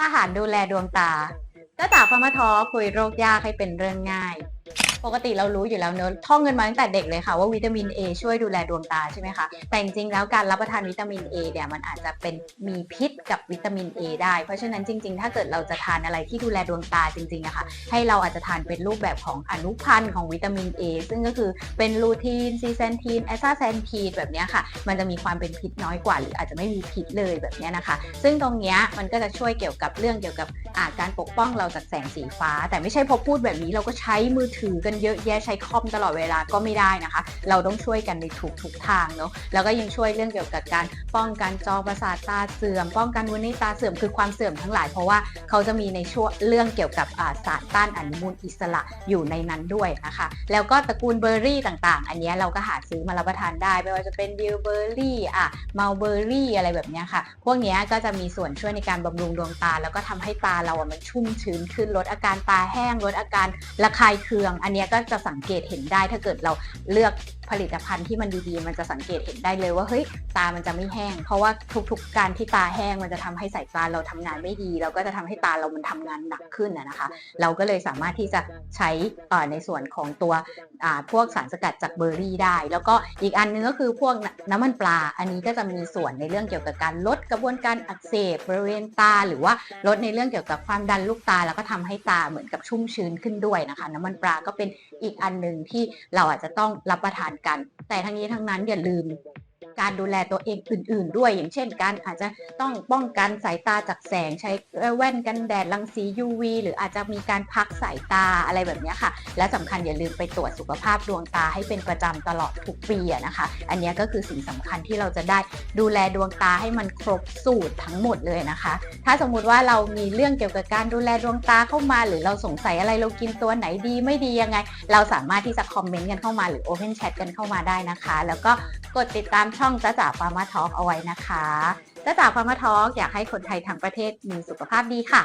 อาหารดูแลดวงตาจ้าจ๋าพมทอคุยโรคยากให้เป็นเรื่องง่าย ปกติเรารู้อยู่แล้วเนอะท่องเงินมาตั้งแต่เด็กเลยค่ะว่าวิตามิน A ช่วยดูแลดวงตาใช่ไหมคะ แต่จริงๆแล้วการรับประทานวิตามิน A เนี่ยมันอาจจะเป็นมีพิษกับวิตามิน A ได้ เพราะฉะนั้นจริง ๆ ถ้าเกิดเราจะทานอะไรที่ดูแลดวงตาจริงๆอะค่ะ ให้เราอาจจะทานเป็นรูปแบบของอนุพันธ์ของวิตามิน A ซึ่งก็คือเป็นลูทีนซีเซนทีนแอสซาเซนทีนแบบเนี้ยค่ะ มันจะมีความเป็นพิษน้อยกว่า หรืออาจจะไม่มีพิษเลยแบบเนี้ยนะคะ ซึ่งตรงเนี้ยมันก็จะช่วยเกี่ยวกับเรื่องเกี่ยวกับอาการปกป้องเราจากแสงสีฟ้า แต่ไม่ใช่พอพูดแบบนี้เราก็ใช้มือถือกันเยอะแยะใช้คอมตลอดเวลาก็ไม่ได้นะคะ เราต้องช่วยกันในทุกทุกๆทางเนาะแล้วก็ยังช่วยเรื่องเกี่ยวกับการป้องกันจอประสาทตาเสื่อม ป้องกันวุ้นในตาเสื่อมคือความเสื่อมทั้งหลายเพราะว่าเขาจะมีในช่วงเรื่องเกี่ยวกับอ่าสารต้านอนุมูลอิสระอยู่ในนั้นด้วยนะคะ แล้วก็ตระกูลเบอร์รี่ต่างๆ อันนี้เราก็หาซื้อมารับประทานได้ไม่ว่าจะเป็นบิลเบอร์รี่อะมัลเบอร์รี่อะไรแบบนี้ค่ะ พวกนี้ก็จะมีส่วนช่วยในการบำรุงดวงตา แล้วก็ทำให้ตาเราอะมันชุ่มชื้นขึ้นลดอาการตาแห้งลดอาการระคายเคืองอันเนี้ยก็จะสังเกตเห็นได้ถ้าเกิดเราเลือกผลิตภัณฑ์ที่มันดีๆ มันจะสังเกตเห็นได้เลยว่าเฮ้ย ตามันจะไม่แห้ง เพราะว่าทุกๆ การที่ตาแห้งมันจะทำให้สายตาเราทำงานไม่ดีแล้วก็จะทำให้ตาเรามันทำงานหนักขึ้นนะคะ เราก็เลยสามารถที่จะใช้ในส่วนของตัวพวกสารสกัดจากเบอร์รี่ได้ แล้วก็อีกอันนึงก็คือพวกน้ำมันปลา อันนี้ก็จะมีส่วนในเรื่องเกี่ยวกับการลดกระบวนการอักเสบบริเวณตา หรือว่าลดในเรื่องเกี่ยวกับความดันลูกตา แล้วก็ทำให้ตาเหมือนกับชุ่มชื้นขึ้นด้วยนะคะ น้ำมันปลาก็เป็นอีกอันหนึ่งที่เราอาจจะต้องรับประทานกัน แต่ทั้งนี้ทั้งนั้นอย่าลืม การดูแลตัวเองอื่น ๆ ด้วย อย่างเช่น การอาจจะต้องป้องกันสายตาจากแสงใช้แว่นกันแดดรังสี UV หรืออาจจะมีการพักสายตาอะไรแบบนี้ค่ะ และสำคัญอย่าลืมไปตรวจสุขภาพดวงตาให้เป็นประจำตลอดทุกปีนะคะ อันนี้ก็คือสิ่งสำคัญที่เราจะได้ดูแลดวงตาให้มันครบสูตรทั้งหมดเลยนะคะ ถ้าสมมุติว่าเรามีเรื่องเกี่ยวกับการดูแลดวงตาเข้ามา หรือเราสงสัยอะไรเรากินตัวไหนดีไม่ดียังไง เราสามารถที่จะคอมเมนต์กันเข้ามาหรือ Open Chat กันเข้ามาได้นะคะ แล้วก็กดติดตามช่องจ้าจ๋าฟาร์มาทอล์กเอาไว้นะคะจ้าจ๋าฟาร์มาทอล์กอยากให้คนไทยทั้งประเทศมีสุขภาพดีค่ะ